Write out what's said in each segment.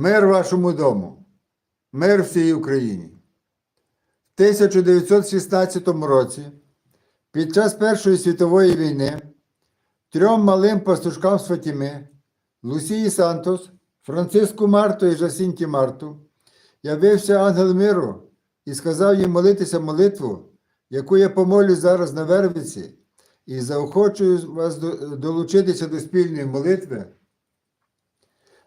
Мир вашому дому, мир всій Україні. В 1916 році, під час Першої світової війни, трьом малим пастушкам з Фатіми, Лусії Сантос, Франциску Марту і Жасінті Марту, явився ангел миру і сказав їм молитися молитву, яку я помолю зараз на Вервиці, і заохочую вас долучитися до спільної молитви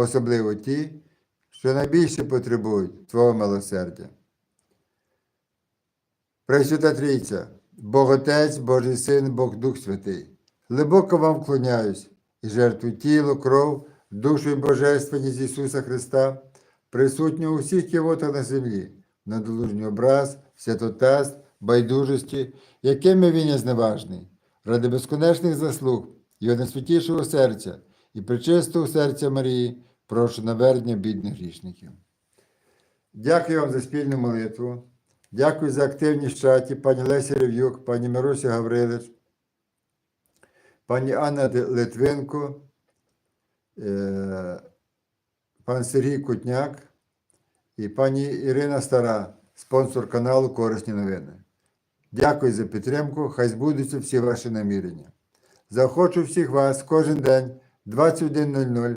особливо ті, що найбільше потребують Твого милосердя. Пресвята Трійця, Бог Отець, Божий Син, Бог Дух Святий, глибоко вам вклоняюсь і жертвую тіло, кров, душу і божественність Ісуса Христа, присутнього у всіх кивотах на землі, на долужній образ, святотаст, байдужості, якими він є зневажний, ради безконечних заслуг Його найсвятішого серця і причистого серця Марії, прошу навернення бідних грішників. Дякую вам за спільну молитву. Дякую за активність в чаті, пані Лесі Рев'юк, пані Маруся Гаврилич, пані Анна Литвинко, е, пан Сергій Кутняк і пані Ірина Стара, спонсор каналу Корисні новини. Дякую за підтримку. Хай збудуться всі ваші намірення. Захочу всіх вас кожен день 21.00